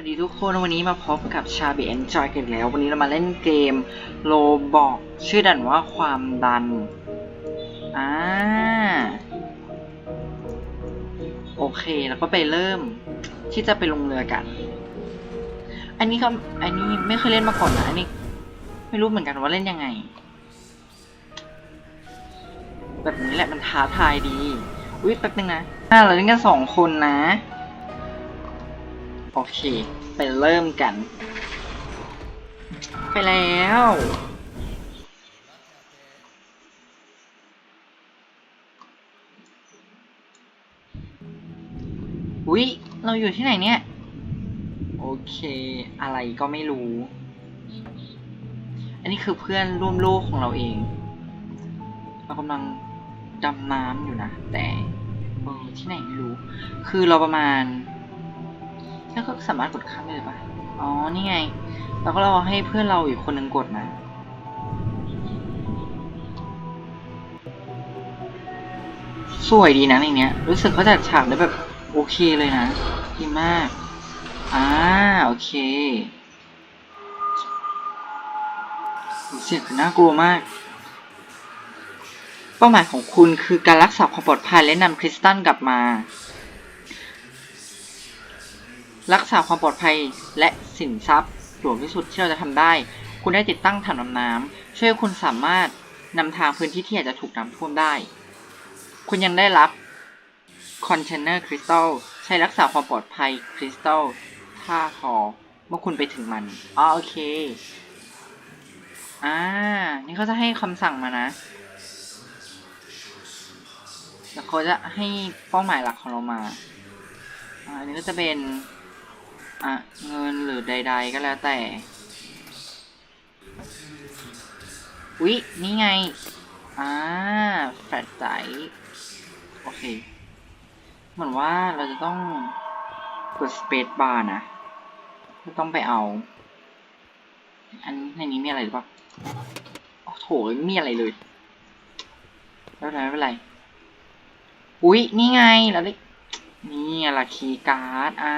วัสดีทุกคนวันนี้มาพบกับชาบีเอนจอยกันแล้ว วันนี้เรามาเล่นเกมโลบอกชื่อดันว่าความดันอ่าโอเคแล้วก็ไปเริ่มที่จะไปลงเรือกัน อันนี้ก็อันนี้ไม่เคยเล่นมาก่อนนะอันนี้ ไม่รู้เหมือนกันว่าเล่นยังไง แบบนี้แหละมันท้าทายดีอุ้ยแป๊บนึงนะอ่าเราเล่นกันสองคนนะ โอเค ไปเริ่มกัน ไปแล้วอุ๊ยเราอยู่ที่ไหนเนี่ย โอเค อะไรก็ไม่รู้ อันนี้คือเพื่อนร่วมโลกของเราเอง เรากำลังดำน้ำอยู่นะ แต่เออที่ไหนไม่รู้ คือเราประมาณ แล้วก็สามารถกดข้ามได้เลยปะอ๋อ นี่ไงแล้วก็รอให้เพื่อนเราอีกคนหนึ่งกดนะ สวยดีนะในเนี้ย รู้สึกเขาจัดฉากได้แบบโอเคเลยนะ ดีมาก อ่า โอเค เสียงคือน่ากลัวมาก เป้าหมายของคุณคือการรักษาความปลอดภัยและนำคริสตัลกลับมา รักษาความปลอดภัยและสินทรัพย์หลวงที่สุดที่เราจะทำได้ คุณได้ติดตั้งถังน้ำน้ำช่วยให้คุณสามารถนำทางพื้นที่ที่อาจจะถูกน้ำท่วมได้ คุณยังได้รับคอนเทนเนอร์คริสตัลใช้รักษาความปลอดภัยคริสตัลถ้าพอเมื่อคุณไปถึงมันอ๋อโอเค อ่า นี่เขาจะให้คำสั่งมานะ แล้วเขาจะให้เป้าหมายหลักของเรามา อ่าอันนี้ก็จะเป็น อะ เงินหรือใด ๆ ก็แล้วแต่ อุ๊ย นี่ไง อ่า แฟลชไดโอเค เหมือนว่าเราจะต้องกด space bar นะไม่ต้องไปเอา อันในนี้มีอะไรหรือเปล่าโอ้โถไม่มีอะไรเลยแล้วไม่เป็นไร อุ๊ย นี่ไงเราได้ นี่ละคีย์การ์ด อ่า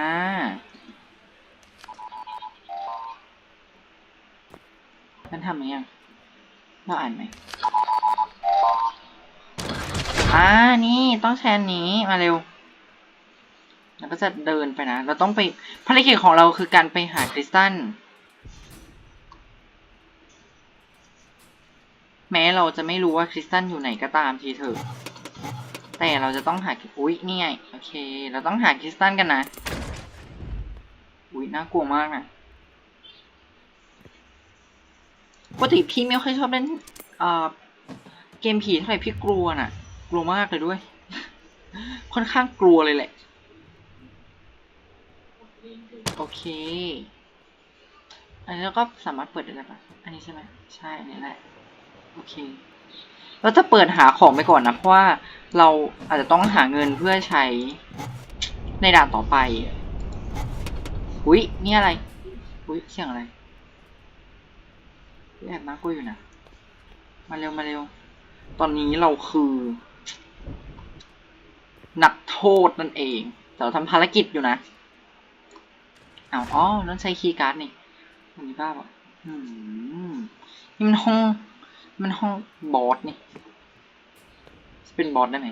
มันทำไหมยังเราอ่านไหมอ่านี่ต้องแชร์นี้มาเร็วแล้วก็จะเดินไปนะ เราต้องไปภารกิจของเราคือการไปหาคริสตัลแม้เราจะไม่รู้ว่าคริสตัลอยู่ไหนก็ตามทีเถอะ แต่เราจะต้องหาอุ๊ยนี่ไง โอเค เราต้องหาคริสตัลกันนะ อุ๊ยน่ากลัวมากนะ ปกติพี่ไม่ค่อยชอบเล่นเกมผีเท่าไหร่พี่กลัวน่ะ กลัวมากเลยด้วย ค่อนข้างกลัวเลยแหละ โอเค อันนี้เราก็สามารถเปิดได้แล้วปะอันนี้ใช่ไหมใช่ อันนี้แหละ โอเค เราจะเปิดหาของไปก่อนนะ เพราะว่าเราอาจจะต้องหาเงินเพื่อใช้ในด่านต่อไป อุ๊ยนี่อะไร อุ๊ยเสียงอะไร แอบน่ากลัวอยู่นะ มาเร็วมาเร็ว ตอนนี้เราคือ นักโทษนั่นเอง แต่เราทำภารกิจอยู่นะอ้าวอ๋อนั่นใช้คีย์การ์ดนี่มันนี้บ้าปะอืมนี่มันห้อง มันห้องบอสนี่ จะเป็นบอสได้ไหม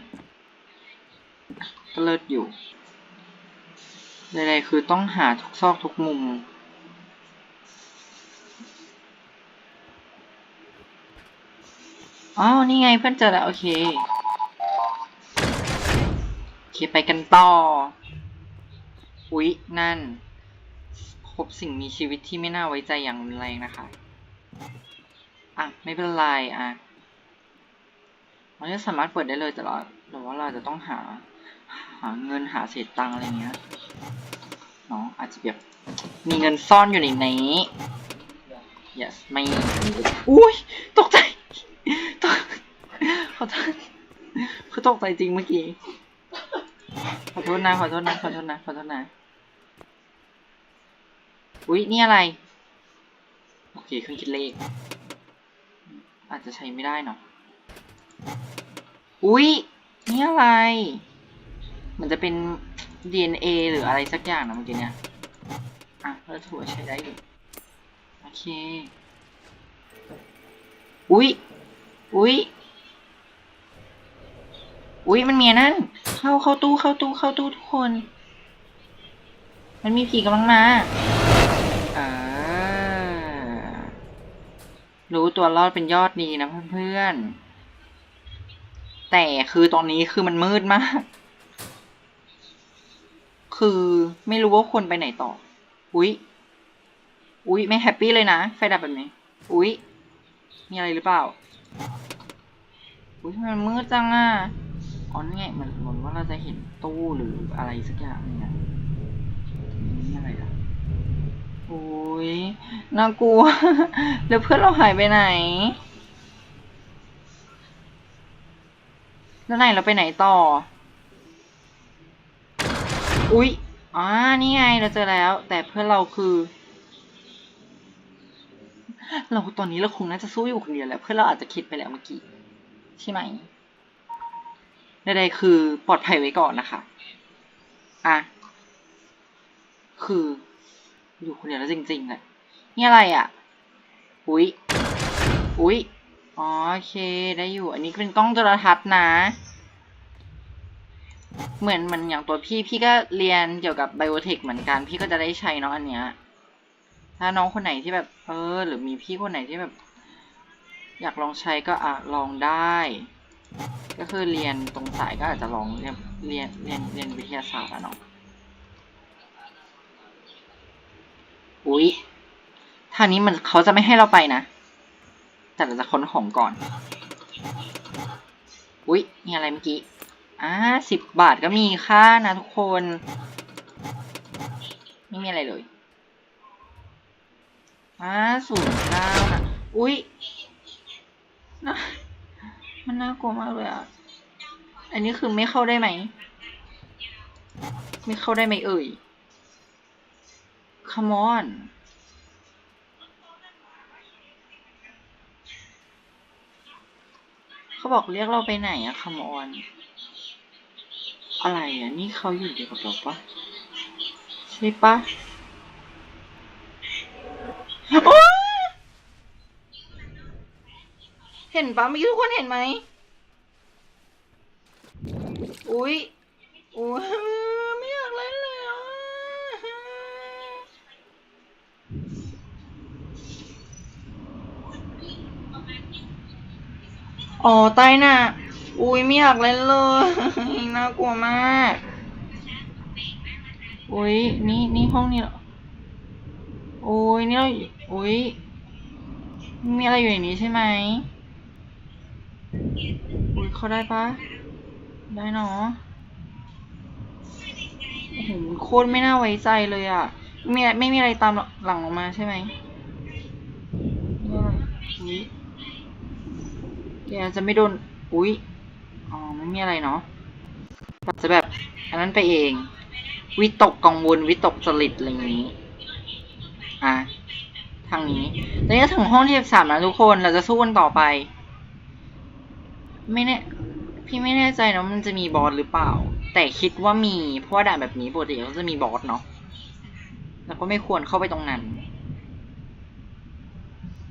ก็เลิศอยู่ใดๆคือต้องหาทุกซอกทุกมุม อ๋อ นี่ไงเพื่อนเจอแล้ว โอเค โอเค ไปกันต่อ อุ๊ย นั่น พบสิ่งมีชีวิตที่ไม่น่าไว้ใจอย่างรุนแรงนะคะ อะ ไม่เป็นไร อะเราจะสามารถเปิดได้เลยแต่เราแต่ว่าเราจะต้องหา หาเงินหาเศษตังอะไรเงี้ยเนาะอาจจะแบบมีเงินซ่อนอยู่ในนี้ yes ไม่ อุ้ยตกใจ ขอโทษคือตกใจจริงเมื่อกี้ ขอโทษนะ ขอโทษนะ ขอโทษนะ ขอโทษนะ อุ๊ย นี่อะไร โอเคเครื่องคิดเลข อาจจะใช้ไม่ได้เนาะ อุ๊ย นี่อะไร มันจะเป็น DNA หรืออะไรสักอย่างนะเมื่อกี้เนี่ย อะก็ถือว่าใช้ได้อยู่ โอเค อุ๊ย อุ๊ย อุ๊ยมันเมีอันนั่น เข้าเข้าตู้เข้าตู้เข้าตู้ทุกคน มันมีผีกำลังมาอ่ารู้ตัวรอดเป็นยอดดีนะเพื่อนๆ แต่คือตอนนี้คือมันมืดมาก คือไม่รู้ว่าควรไปไหนต่อ อุ๊ย อุ๊ย ไม่แฮปปี้เลยนะ ไฟดับแบบนี้ อุ๊ย มีอะไรหรือเปล่า อุ๊ยมมันมืดจังอะ อ๋อนี่ไงเหมือนเหมือนว่าเราจะเห็นตู้หรืออะไรสักอย่างหนึงอะนี่อะไรอะโอ้ยน่ากลัวแล้วเพื่อนเราหายไปไหน แล้วไหนเราไปไหนต่อ อุ๊ยอ่านี่ไงเราเจอแล้ว แต่เพื่อนเราคือ เราตอนนี้เราคงน่าจะสู้อยู่คนเดียวแหล้ว เพื่อนเราอาจจะคิดไปแล้วเมื่อกี้ใช่ไหม ใดๆคือปลอดภัยไว้ก่อนนะคะ อะ คือ อยู่คนเดียวแล้วจริงๆเลยนี่อะไรอะ อุ๊ย อุ๊ยอ๋อโอเค ได้อยู่ อันนี้เป็นกล้องโทรทัศน์นะ เหมือนมันอย่างตัวพี่ พี่ก็เรียนเกี่ยวกับไบโอเทคเหมือนกัน พี่ก็จะได้ใช้เนาะอันเนี้ย ถ้าน้องคนไหนที่แบบ เออ หรือมีพี่คนไหนที่แบบ อยากลองใช้ก็อะลองได้ ก็คือเรียนตรงสายก็อาจจะลองเรียนเรียนเรียนเรียนวิทยาศาสตร์อะเนาะอุ๊ยทางนี้มันเขาจะไม่ให้เราไปนะ แต่เราจะค้นของก่อน อุ๊ยมีอะไรเมื่อกี้อ่าสิบบาทก็มีค่านะทุกคน ไม่มีอะไรเลยอ่าศูนย์เก้านะอุ๊ยนะ มันน่ากลัวมากเลยอะ อันนี้คือไม่เข้าได้ไหม ไม่เข้าได้ไหมเอ่ย come on เขาบอกเรียกเราไปไหนอะ come on อะไรอะนี่เขาอยู่เดียวกับเราปะใช่ปะโอ๊ยเห็นปะเมื่อกี้ทุกคนเห็นไหม อุ๊ยอุ๊ยไม่อยากเล่นแล้วอ๋อใต้น่ะ อุ๊ยไม่อยากเล่นเลย น่ากลัวมาก อุ๊ยนี่นี่ห้องนี้เหรอโอ้ยนี่เราอุ๊ยมีอะไรอยู่ในนี้ใช่ไหม เขาได้ปะได้เนาะโอ้โหโคตรไม่น่าไว้ใจเลยอะไม่ไม่มีอะไรตามหลังลงมาใช่ไหมไม่มีอะไรอุ๊ยแกจะไม่โดน อุ๊ยอ๋อไม่มีอะไรเนาะจะแบบ อันนั้นไปเอง วิตกกังวลวิตกจริตอะไรอย่างนี้ อะทางนี้ตอนนี้ก็ถึงห้องที่สิบสามแล้วทุกคนเราจะสู้กันต่อไป ไม่แน่พี่ไม่แน่ใจนะมันจะมีบอสหรือเปล่า แต่คิดว่ามีเพราะว่าด่านแบบนี้ปกติเขาจะมีบอสเนาะแล้วก็ไม่ควรเข้าไปตรงนั้น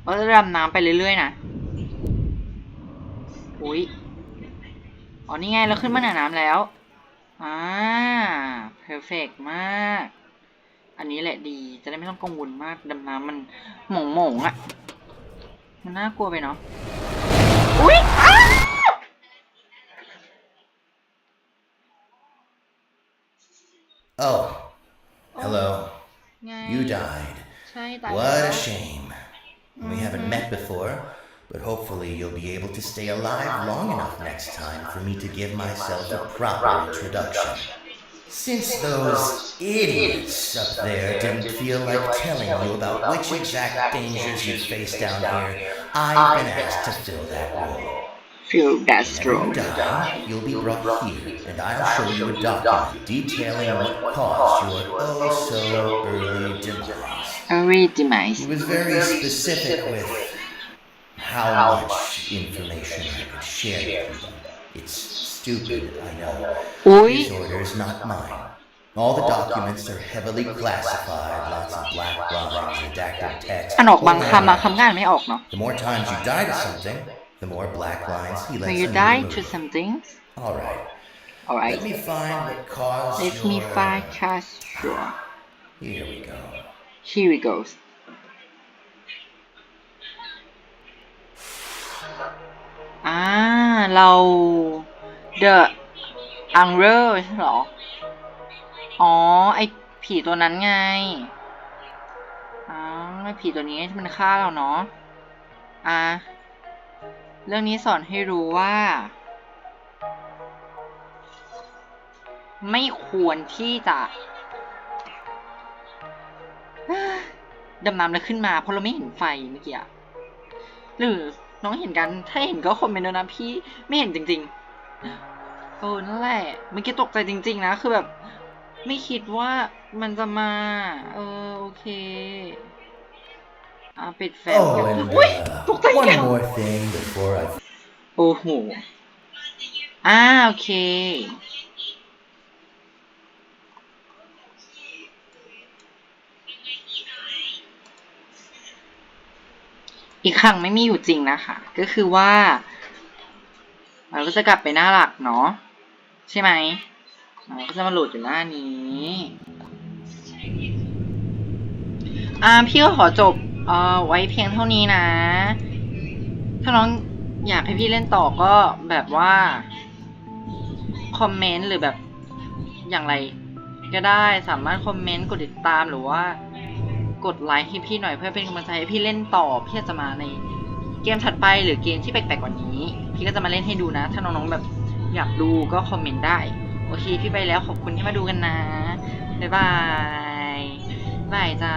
เราจะดำน้ำไปเรื่อยๆนะอุ้ยอ๋อนี่ไงเราขึ้นมาเหนือน้ำแล้วอ่าเพอร์เฟกมาก อันนี้แหละดีจะได้ไม่ต้องกังวลมากดำน้ำมันหม่งหม่งๆอะมันน่ากลัวไปเนาะอุ๊ย Oh, hello. ไง You died. ใช่ตาย What แล้ว a shame. We haven't met before, but hopefully you'll be able to stay alive long enough next time for me to give myself a proper introduction. Since those idiots up there didn't feel like telling you about which exact dangers you face down here, I've been asked to fill that role. feel that Whenever you die, you'll be brought here, and I'll show you a document detailing what caused your oh so early demise. early demise He was very specific with how much information I could share with you. It's stupid, I know. อุ๊ย His orders, not mine. All the documents are heavily classified, lots of black lines, redacted text. อ่านออกบาง whole คำบาง nine. คำก็อ่านไม่ออกเนาะ The more times you die to something, the more black lines he lets When you them die to remove. something All right. alright Let me find what caused let your... me find cash sure Here we go. here we goes อ่าเรา the angler ใช่เหรอ อ๋อ ไอผีตัวนั้นไงอ๋อไอผีตัวนี้ที่มันฆ่าเราเนาะ อะ เรื่องนี้สอนให้รู้ว่า ไม่ควรที่จะดำน้ำแล้วขึ้นมาเพราะเราไม่เห็นไฟเมื่อกี้หรือน้องเห็นกัน ถ้าเห็นก็คอมเมนต์นะพี่ไม่เห็นจริง ๆ เออนั่นแหละเมื่อกี้ตกใจจริง ๆ นะ คือแบบ ไม่คิดว่ามันจะมา เออ โอเค อะปิดแฟลช Oh, ก่อน and อุ้ย uh, ตกใจแก one more thing before I โอ้โหอ่าโอเค อีกครั้งไม่มีอยู่จริงนะคะ ก็คือว่า เราก็จะกลับไปหน้าหลักเนาะใช่ไหมเราก็จะมาโหลดอยู่หน้านี้ อ่าพี่ก็ขอจบ เออไว้เพียงเท่านี้นะ ถ้าน้องอยากให้พี่เล่นต่อก็แบบว่า คอมเมนต์หรือแบบอย่างไร ก็ได้สามารถคอมเมนต์กดติดตามหรือว่า กดไลค์ให้พี่หน่อยเพื่อเป็นกำลังใจให้พี่เล่นต่อพี่จะมาในเกมถัดไปหรือเกมที่แปลกๆกว่านี้ พี่ก็จะมาเล่นให้ดูนะ ถ้าน้องๆแบบอยากดูก็คอมเมนต์ได้ โอเค พี่ไปแล้วขอบคุณที่มาดูกันนะ บ๊ายบายบายจ้า